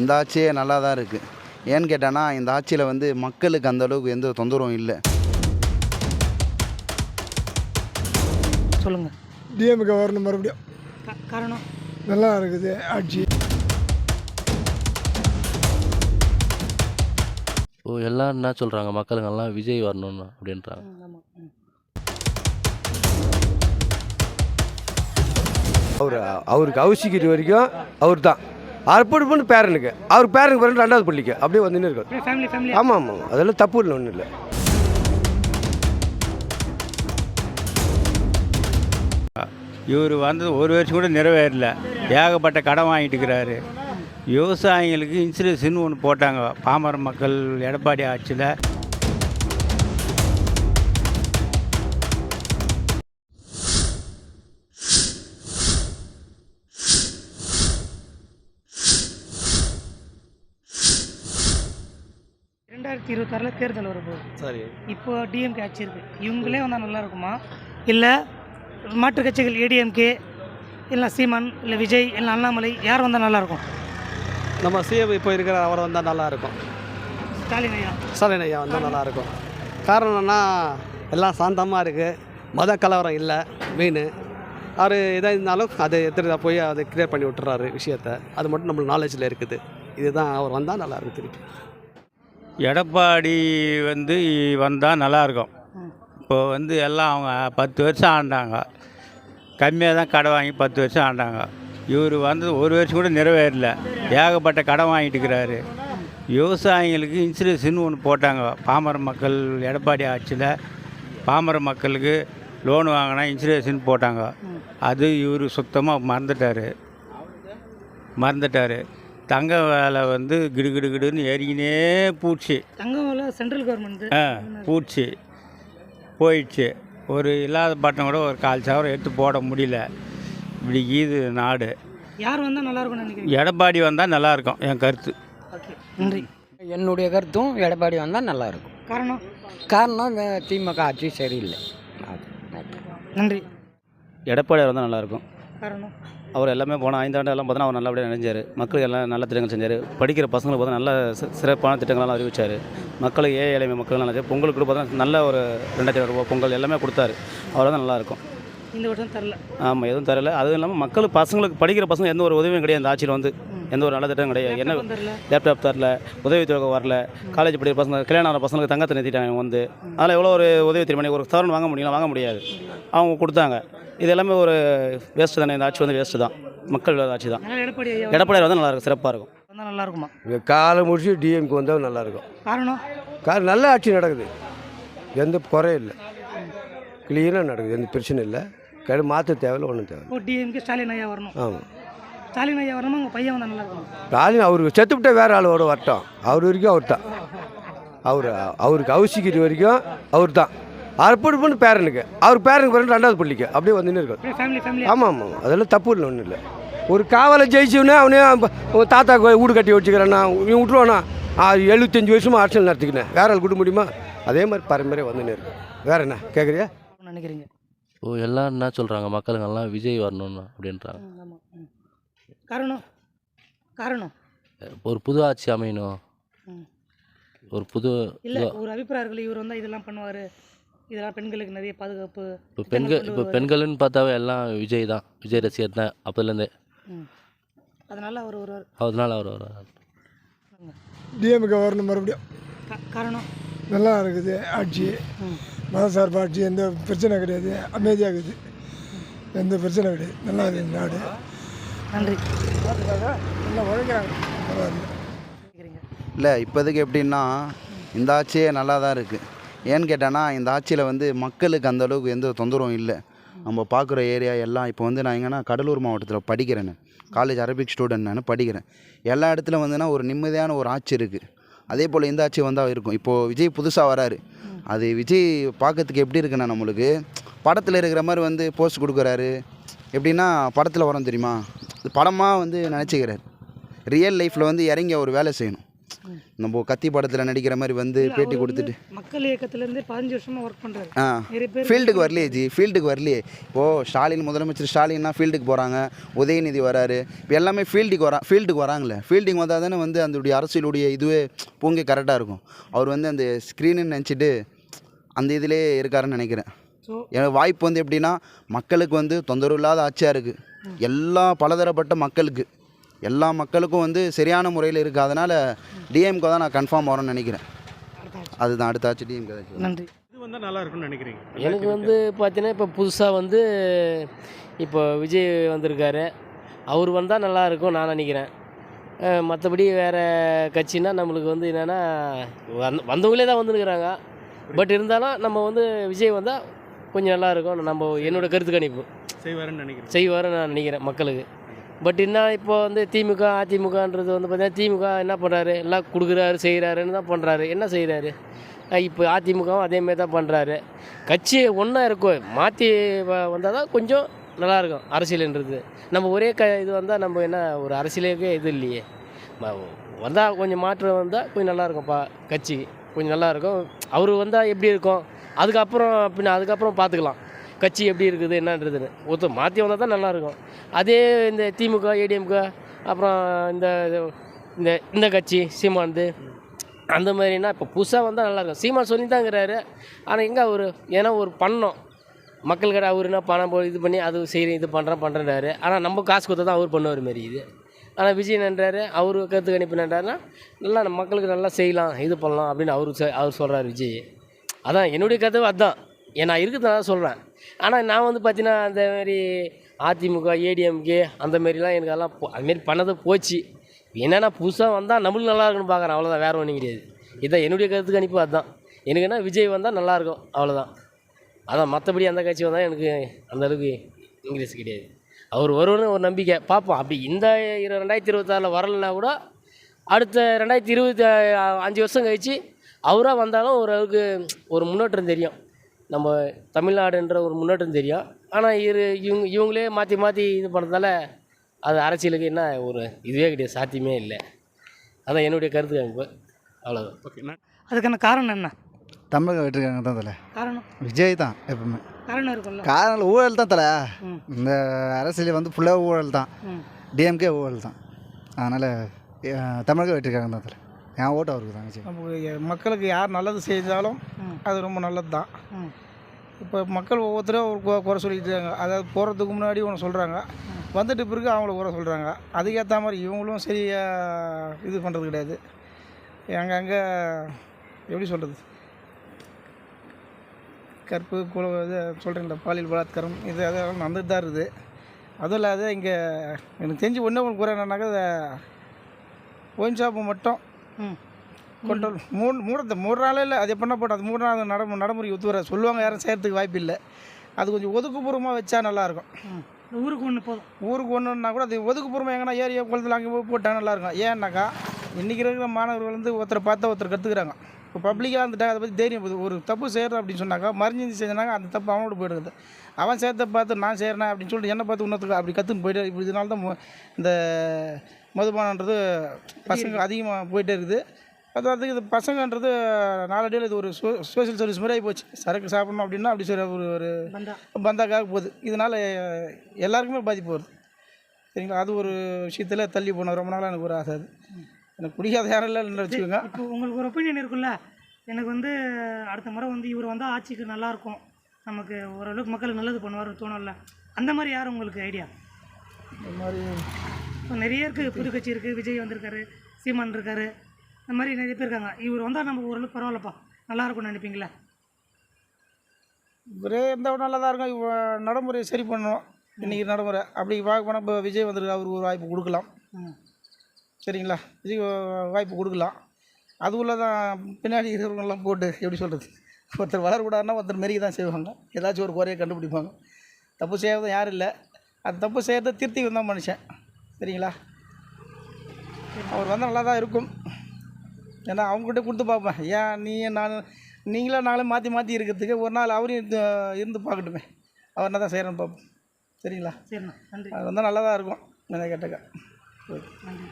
இந்த ஆட்சியே நல்லா தான் இருக்குது ஏன்னு கேட்டானா இந்த ஆட்சியில் வந்து மக்களுக்கு அந்த அளவுக்கு எந்த தொந்தரவும் இல்லை. சொல்லுங்கள் டிஎம்கே வரணும் மறுபடியும். காரணம்? நல்லா இருக்குது ஆட்சி. ஓ எல்லாரும் என்ன சொல்கிறாங்க மக்களுங்கெல்லாம் விஜய் வரணும்னு அப்படின்றாங்க. அவர் அவருக்கு அவசிக்கிற வரைக்கும் அவர் தான் அர்ப்பணிப்புன்னு பேரனுக்கு அவர் பேரனுக்கு பிறகு ரெண்டாவது பள்ளிக்கு. அப்படியே வந்துன்னு ஃபேமிலி ஆமாம் ஆமாம் அதெல்லாம் தப்பு இல்லை ஒன்றும் இல்லை. இவர் வந்து ஒரு வருஷம் கூட நிறைவேறல. ஏகப்பட்ட கடன் வாங்கிட்டு இருக்கிறாரு. விவசாயிகளுக்கு இன்சூரன்ஸ்னு ஒன்று போட்டாங்க. பாமர மக்கள் எடப்பாடி ஆட்சியில். ரெண்டாயிரத்தி இருபத்தாறில் தேர்தல் வரப்போகுது சரி. இப்போ டிஎம்கே ஆட்சி இருக்குது இவங்களே வந்தால் நல்லா இருக்குமா? இல்லை மாற்று கட்சிகள் ஏடிஎம்கே இல்லை சீமான் இல்லை விஜய் இல்லை அண்ணாமலை யார் வந்தால் நல்லாயிருக்கும் நம்ம சிஎம் இப்போ இருக்கிற அவர் வந்தால் நல்லா இருக்கும். ஸ்டாலின் ஐயா. ஸ்டாலின் ஐயா வந்தால் நல்லா இருக்கும். காரணம் என்னன்னா எல்லாம் சாந்தமாக இருக்குது மத கலவரம் இல்லை மெயின் அவர் எதாக இருந்தாலும் அதை எடுத்துகிட்டு போய் அதை கிளியர் பண்ணி விட்டுறாரு விஷயத்த. அது மட்டும் நம்மளுக்கு நாலேஜில் இருக்குது. இதுதான் அவர் வந்தால் நல்லா இருக்கும் திருப்பி. எடப்பாடி வந்து வந்தால் நல்லாயிருக்கும். இப்போ வந்து எல்லாம் அவங்க பத்து வருஷம் ஆண்டாங்க. கம்மியாக தான் கடன் வாங்கி பத்து வருஷம் ஆண்டாங்க. இவர் வந்து ஒரு வருஷம் கூட நிறைவேறல. ஏகப்பட்ட கடன் வாங்கிட்டு இருக்கிறாரு. விவசாயிகளுக்கு இன்சூரன்ஸ்னு ஒன்று போட்டாங்க. பாமர மக்கள் எடப்பாடி ஆட்சியில் பாமர மக்களுக்கு லோன் வாங்கினா இன்சூரன்ஸ்னு போட்டாங்க. அது இவர் சுத்தமாக மறந்துட்டார். மறந்துட்டார். தங்க வேலை வந்து கிடு கிடு கிடுன்னு ஏறிக்கினே பூச்சி. தங்கமலை சென்ட்ரல் கவர்மெண்ட் ஆ பூச்சி. போயிடுச்சு. ஒரு இல்லாத பட்டம் கூட ஒரு கால் சவரம் எடுத்து போட முடியல. இப்படி ஈது நாடு. யார் வந்தால் நல்லா இருக்கும்னு நினைக்கிறீங்க? எடப்பாடி வந்தால் நல்லாயிருக்கும் என் கருத்து. ஓகே நன்றி. என்னுடைய கருத்தும் எடப்பாடி வந்தால் நல்லா இருக்கும் காரணம்? காரணம் இந்த திமுக ஆட்சி சரியில்லை. நன்றி. எடப்பாடி வந்தால் நல்லாயிருக்கும். காரணம்? அவர் எல்லாமே போன ஐந்தாண்டு எல்லாம் பார்த்தா அவர் நல்லபடியாக நினைஞ்சார் மக்களுக்கு எல்லாம் நல்ல திட்டங்கள் செஞ்சார். படிக்கிற பசங்களுக்கு பார்த்தா நல்ல சிறப்பான திட்டங்களெல்லாம் அறிவிச்சார். மக்களுக்கு ஏழை எளிமை மக்கள் நல்லா பொங்கலுக்கு கூட பார்த்தா நல்ல ஒரு ரெண்டாயிரத்தி ரூபா பொங்கல் எல்லாமே கொடுத்தாரு. அவர் தான் நல்லாயிருக்கும் இந்த வருஷம் தரல. ஆமாம் எதுவும் தரல. அதுவும் இல்லாமல் மக்களுக்கு பசங்களுக்கு படிக்கிற பசங்க எந்த ஒரு உதவியும் கிடையாது. இந்த ஆட்சியில் வந்து எந்த ஒரு நல்ல திட்டம் கிடையாது. என்ன லேப்டாப் தரல. உதவித்தொகை வரல. காலேஜ் படிக்கிற பசங்க கல்யாணம் ஆகிற பசங்களுக்கு தங்கத்தை நிறுத்திட்டாங்க வந்து. அதில் எவ்வளோ ஒரு உதவி தெரியுமா? ஒரு சவரன் வாங்க முடியல வாங்க முடியாது. அவங்க கொடுத்தாங்க. இது எல்லாமே ஒரு வேஸ்ட்டு தானே இந்த ஆட்சி வந்து வேஸ்ட்டு தான். மக்கள் ஆட்சி தான். எடப்பாடி ஐயா எடப்பாடி வந்து நல்லா இருக்கும் சிறப்பாக இருக்கும். வந்தால் நல்லா இருக்குமா? இங்கே காலை முடிச்சு டிஎம்கே வந்தால் நல்லாயிருக்கும் காரணம்? காரணம் நல்ல ஆட்சி நடக்குது. எந்த குறையும் இல்லை. கிளியராக நடக்குது எந்த பிரச்சனை இல்லை. கடை மாற்ற தேவையில்ல ஒன்றும் தேவை டிஎம்கே ஸ்டாலின் ஐயா வரணும். ஆமாம் ஸ்டாலின் ஐயா வரணுமா உங்கள் பையன் வந்தால் நல்லா இருக்கணும் ஸ்டாலின் அவருக்கு செத்துவிட்டா வேறு ஆளோட வரட்டும். அவர் வரைக்கும் அவர் தான் அவர் அவருக்கு அவசிக்கிற வரைக்கும் அவர் தான் அர்ப்பணிப்புன்னு பேரனுக்கு. அவர் பேரனுக்கு பிறகு ரெண்டாவது பள்ளிக்கு. அப்படியே வந்துன்னு ஃபேமிலி ஆமாம் ஆமாம். அதெல்லாம் தப்பு இல்லை ஒன்றும் இல்லை. ஒரு காவலை ஜெயிச்சவனே அவனே உன் தாத்தா வீடு கட்டி வச்சுக்கிறானா இவன் விட்டுருவானா? ஆ, எழுபத்தஞ்சு வருஷமா அரசியல் நடத்திக்கினேன். வேற ஆள் கொடுக்க முடியுமா? அதே மாதிரி பரம்பரை வந்துன்னு இருக்கு வேற என்ன? கேட்குறியா நினைக்கிறீங்க. ஓ எல்லாரும் என்ன சொல்கிறாங்க மக்களுங்கெல்லாம் விஜய் வரணும்னு அப்படின்றாங்க. காரணம்? காரணம்? ஒரு புது ஆட்சி அமையணும். ஒரு புது இல்லை ஒரு அபிப்பிராயம் இருக்குல்ல இவர் வந்தால் இதெல்லாம் பண்ணுவார். இதெல்லாம் பெண்களுக்கு நிறைய பாதுகாப்பு இப்போ பெண்கள் இப்போ பெண்கள்னு பார்த்தாவே எல்லாம் விஜய் தான். விஜய் ரசிகர் தான் அப்போதுலேருந்தே. அதனால அவர் ஒரு அதனால அவர் வர்றாரு டிஎம்கே வரணும் மறுபடியும். காரணம்? நல்லா இருக்குது ஆட்சி. மதசார்பு ஆட்சி எந்த பிரச்சனை கிடையாது. அமைதியாக இருக்குது. எந்த பிரச்சனை கிடையாது. நல்லா இருக்குது நாடு. நன்றி. நல்லா உழைக்கிறாங்க. பரவாயில்ல. இல்லை இப்போதைக்கு எப்படின்னா இந்த ஆட்சியே நல்லா தான் இருக்குது. ஏன்னு கேட்டேன்னா இந்த ஆட்சியில் வந்து மக்களுக்கு அந்த அளவுக்கு எந்த தொந்தரவும் இல்லை. நம்ம பார்க்குற ஏரியா எல்லாம் இப்போ வந்து நான் எங்கன்னா கடலூர் மாவட்டத்தில் படிக்கிறேன்னு காலேஜ் அரபிக் ஸ்டூடெண்ட் நான் படிக்கிறேன். எல்லா இடத்துல வந்துன்னா ஒரு நிம்மதியான ஒரு ஆட்சி இருக்குது அதே போல் இந்த ஆட்சி வந்தால் இருக்கும். இப்போது விஜய் புதுசாக வராரு. அது விஜய் பார்க்கறதுக்கு எப்படி இருக்குண்ணா நம்மளுக்கு படத்தில் இருக்கிற மாதிரி வந்து போஸ்ட் கொடுக்குறாரு. எப்படின்னா படத்தில் வரோம் தெரியுமா? படமாக வந்து நினச்சிக்கிறாரு ரியல் லைஃப்பில் வந்து இறங்கி அவர் வேலை செய்யணும். நம்ம கத்தி படத்தில் நடிக்கிற மாதிரி வந்து பேட்டி கொடுத்துட்டு. மக்கள் இயக்கத்துலேருந்து பதினஞ்சு வருஷமாக ஒர்க் பண்ணுறாரு ஆ. ஃபீல்டுக்கு வரலையே ஜி. ஃபீல்டுக்கு வரலையே. இப்போது ஸ்டாலின் முதலமைச்சர் ஸ்டாலின்னா ஃபீல்டுக்கு போகிறாங்க உதயநிதி வராரு. இப்போ எல்லாமே ஃபீல்டுக்கு வரா ஃபீல்டுக்கு வராங்களே ஃபீல்டுக்கு வந்தால் தானே வந்து அந்த அரசியலுடைய இதுவே பூங்கி கரெக்டாக இருக்கும். அவர் வந்து அந்த ஸ்க்ரீனுன்னு நினச்சிட்டு அந்த இதிலே இருக்காருன்னு நினைக்கிறேன். எனக்கு வாய்ப்பு வந்து எப்படின்னா மக்களுக்கு வந்து தொந்தரவு இல்லாத ஆட்சியாக இருக்குது எல்லா பலதரப்பட்ட மக்களுக்கு. எல்லா மக்களுக்கும் வந்து சரியான முறையில் இருக்குது அதனால் டிஎம்கே தான் நான் கன்ஃபார்ம் வரும்னு நினைக்கிறேன். அதுதான் அடுத்த ஆட்சி டிஎம்கே தான் நன்றி. இது வந்தால் நல்லா இருக்கும்னு நினைக்கிறீங்க? எனக்கு வந்து பார்த்தீங்கன்னா இப்போ புதுசாக வந்து இப்போ விஜய் வந்திருக்காரு. அவர் வந்தால் நல்லா இருக்கும் நான் நினைக்கிறேன். மற்றபடி வேறு கட்சினா நம்மளுக்கு வந்து என்னென்னா வந்த வந்தவங்களே தான் வந்துருக்குறாங்க. பட் இருந்தாலும் நம்ம வந்து விஜய் வந்தால் கொஞ்சம் நல்லா இருக்கும் நம்ம என்னோட கருத்து கணிப்பு. செய்வாருன்னு நினைக்கிறேன் செய்வாருன்னு நான் நினைக்கிறேன் மக்களுக்கு. பட் என்ன இப்போ வந்து திமுக அதிமுகன்றது வந்து பார்த்தீங்கன்னா திமுக என்ன பண்ணுறாரு எல்லாம் கொடுக்குறாரு செய்கிறாருன்னு தான் பண்ணுறாரு என்ன செய்கிறாரு இப்போ அதிமுகவும் அதேமாரி தான் பண்ணுறாரு கட்சி ஒன்றா இருக்கும். மாற்றி வந்தால் தான் கொஞ்சம் நல்லாயிருக்கும் அரசியல்ன்றது. நம்ம ஒரே க இது வந்தால் நம்ம என்ன ஒரு அரசியலுக்கே இது இல்லையே. வந்தால் கொஞ்சம் மாற்றம் வந்தால் கொஞ்சம் நல்லாயிருக்கும்ப்பா கட்சி. கொஞ்சம் நல்லாயிருக்கும் அவர் வந்தால் எப்படி இருக்கும்? அதுக்கப்புறம் பின்ன அதுக்கப்புறம் பார்த்துக்கலாம். கட்சி எப்படி இருக்குது என்னன்றதுன்னு. ஒருத்தர் மாற்றி வந்தால் தான் நல்லாயிருக்கும். அதே இந்த திமுக ஏடிஎம்க அப்புறம் இந்த இந்த இந்த கட்சி சீமானது அந்த மாதிரினா இப்போ புதுசாக வந்தால் நல்லாயிருக்கும். சீமான் சொல்லி தாங்கிறாரு ஆனால் எங்கே அவர்? ஏன்னா ஒரு பண்ணோம். மக்கள்கிட்ட அவர் என்ன பணம் போ இது பண்ணி அது செய்கிறேன் இது பண்ணுறேன் பண்ணுறாரு ஆனால் நம்ம காசு கொடுத்தா தான் அவர் பண்ணுவார் மாரி இது. ஆனால் விஜய் என்னன்றாரு அவர் கருத்து கணிப்பு என்னன்றாருன்னா நல்லா நம்ம மக்களுக்கு நல்லா செய்யலாம் இது பண்ணலாம் அப்படின்னு அவர் அவர் சொல்கிறார் விஜய். அதான் என்னுடைய கதவு அதுதான் ஏன் நான் இருக்கிறதுனால சொல்கிறேன் ஆனால் நான் வந்து பார்த்தீங்கன்னா அந்த மாதிரி அதிமுக ஏடிஎம்கே அந்த மாரிலாம் எனக்கு அதெல்லாம் போ- அது பண்ணது போச்சு. என்னென்னா புதுசாக வந்தால் நம்மளுக்கு நல்லா இருக்குன்னு பார்க்குறேன் அவ்வளோதான் வேறு ஒன்றும் கிடையாது. இதான் என்னுடைய கருத்து கணிப்பு அதுதான் எனக்கு என்ன விஜய் வந்தால் நல்லாயிருக்கும் அவ்வளோதான் அதான் மற்றபடி அந்த கட்சி வந்தால் எனக்கு அந்தளவுக்கு இங்கிலீஷ் கிடையாது. அவர் வருவார்னு ஒரு நம்பிக்கை. பார்ப்போம் அப்படி இந்த இரு ரெண்டாயிரத்தி இருபத்தாறில் வரலைன்னா கூட அடுத்த ரெண்டாயிரத்தி இருபத்தி அஞ்சு வருஷம் கழிச்சு அவராக வந்தாலும் ஓரளவுக்கு ஒரு முன்னேற்றம் தெரியும். நம்ம தமிழ்நாடுன்ற ஒரு முன்னேற்றம் தெரியும். ஆனால் இரு இவங்க இவங்களே மாற்றி மாற்றி இது பண்ணுறதால அது அரசியலுக்கு என்ன ஒரு இதுவே கிடையாது சாத்தியமே இல்லை. அதான் என்னுடைய கருத்து கணிப்பு. அவ்வளோதான் அதுக்கான காரணம் என்ன? தமிழக வெற்றிருக்காங்க தான் தலை. காரணம்? விஜய் தான் எப்பவுமே. காரணம் இருக்கும்ல. காரணம் ஊழல் தான் தலை. இந்த அரசியல் வந்து ஃபுல்லாக ஊழல் தான். டிஎம்கே ஊழல் தான். அதனால் தமிழக வெற்றிருக்காங்க தான் தலை. என் ஓட்டு அவருக்கு விஜய் நமக்கு மக்களுக்கு யார் நல்லது செய்தாலும் ம். அது ரொம்ப நல்லது தான் இப்போ மக்கள் ஒவ்வொருத்தரும் ஒரு குறை- சொல்லிட்டு அதாவது போகிறதுக்கு முன்னாடி ஒன்று சொல்கிறாங்க வந்துட்டு பிறகு அவங்கள குறை சொல்கிறாங்க அதுக்கேற்ற மாதிரி இவங்களும் சரியாக இது பண்ணுறது கிடையாது. அங்கங்கே எப்படி சொல்கிறது கற்பு குல இது சொல்கிறீங்களா பாலியல் பலாத்காரம் இது அதெல்லாம் நடந்துட்டு தான் இருக்குது. அதுவும் இல்லாத இங்கே எனக்கு தெரிஞ்சு ஒன்றே ஒன்று குறை என்னன்னாக்கா ஒயின் ஷாப்பு மட்டும் கொண்டோல் மூணு மூடத்தை மூணு நாளே இல்லை. அது எப்படின்னா போட்டு அது மூணு நாள் நடைமு நடைமுறைக்கு ஒத்து வர சொல்லுவாங்க யாரும் செய்கிறதுக்கு வாய்ப்பு இல்லை. அது கொஞ்சம் ஒதுக்குப்புறமாக வச்சா நல்லாயிருக்கும். ம். ஊருக்கு ஒன்று போதும். ஊருக்கு ஒன்றுனா கூட அது ஒதுக்குப்புறமாக எங்கன்னா ஏரியா குளத்தில் அங்கே போய் போட்டால் நல்லாயிருக்கும். ஏன்னாக்கா இன்றைக்கி இருக்கிற மாணவர்கள் வந்து ஒருத்தரை பார்த்தா ஒருத்தர் கற்றுக்குறாங்க இப்போ பப்ளிக்காக இருந்துட்டாங்க அதை பற்றி தைரியம். போகுது ஒரு தப்பு செய்கிறோம் அப்படின்னு சொன்னாக்கா மறைஞ்சி செஞ்சனாங்க அந்த தப்பு அவனோட போயிடுது அவன் சேர்த்த பார்த்து நான் செய்கிறேன் அப்படின்னு சொல்லிட்டு என்னை பார்த்து இன்னொருத்தருக்கு அப்படி கற்றுன்னு போயிட்டு இப்படி இதனால தான் இந்த மதுபானன்றது பசங்க அதிகமாக போயிட்டே இருக்குது. அதாவது இது பசங்கன்றது நாளடியில் இது ஒரு சோ சோஷியல் சர்வீஸ் மாதிரி ஆகி போச்சு. சரக்கு சாப்பிடணும் அப்படின்னா அப்படி சரி ஒரு ஒரு பந்தா. பந்தாக்காக போகுது. இதனால் எல்லாருக்குமே பாதிப்பு வருது. சரிங்களா? அது ஒரு விஷயத்தில் தள்ளி போன ரொம்ப நாளாக எனக்கு ஒரு ஆசை அது. எனக்கு பிடிக்காத யாரும் இல்லைன்னு வச்சுக்கோங்க. இப்போ உங்களுக்கு ஒரு ஒப்பீனியன் இருக்குல்ல எனக்கு வந்து அடுத்த முறை வந்து இவர் வந்தால் ஆட்சிக்கு நல்லா இருக்கும் நமக்கு ஓரளவுக்கு மக்களுக்கு நல்லது பண்ணுவார் தோணும்ல. அந்த மாதிரி யார் உங்களுக்கு ஐடியா? இந்த மாதிரி நிறைய இருக்குது புது கட்சி இருக்குது விஜய் வந்திருக்காரு சீமான் இருக்காரு. இந்த மாதிரி நிறைய பேர் இருக்காங்க. இவர் வந்தால் நம்ம ஓரளவுக்கு பரவாயில்லப்பா. நல்லா இருக்கும்னு நினைப்பீங்களா? இவரே இருந்தால் நல்லா தான் இருக்கும். இவ நடைமுறையை சரி பண்ணணும். இன்றைக்கி நடைமுறை. அப்படி பார்க்க போனால் இப்போ விஜய் வந்திருக்கு அவருக்கு ஒரு வாய்ப்பு கொடுக்கலாம். ம். சரிங்களா? விஜய் வாய்ப்பு கொடுக்கலாம். அதுக்குள்ளே தான் பின்னாடி இருக்கிறவங்கெல்லாம் போட்டு எப்படி சொல்கிறது ஒருத்தர் வளரக்கூடாதுன்னா ஒருத்தர் மெருகி தான் செய்வாங்க. ஏதாச்சும் ஒரு குறையை கண்டுபிடிப்பாங்க. தப்பு செய்யறது யாரும் இல்லை. அது தப்பு செய்கிறத திருத்தி வந்தான் மனுஷன். சரிங்களா? அவர் வந்தால் நல்லா தான் இருக்கும். ஏன்னா அவங்ககிட்ட கொடுத்து பார்ப்பேன். ஏன் நீ நான் நீங்களா நாளே மாற்றி மாற்றி இருக்கிறதுக்கு ஒரு நாள் அவரையும் இருந்து இருந்து பார்க்கட்டுமே. அவர் என்ன தான் செய்கிறேன்னு பார்ப்போம். சரிங்களா? சரிண்ணா நன்றி. அது வந்தால் நல்லா தான் இருக்கும். என்ன கேட்டாக்கா. ஓகே நன்றி.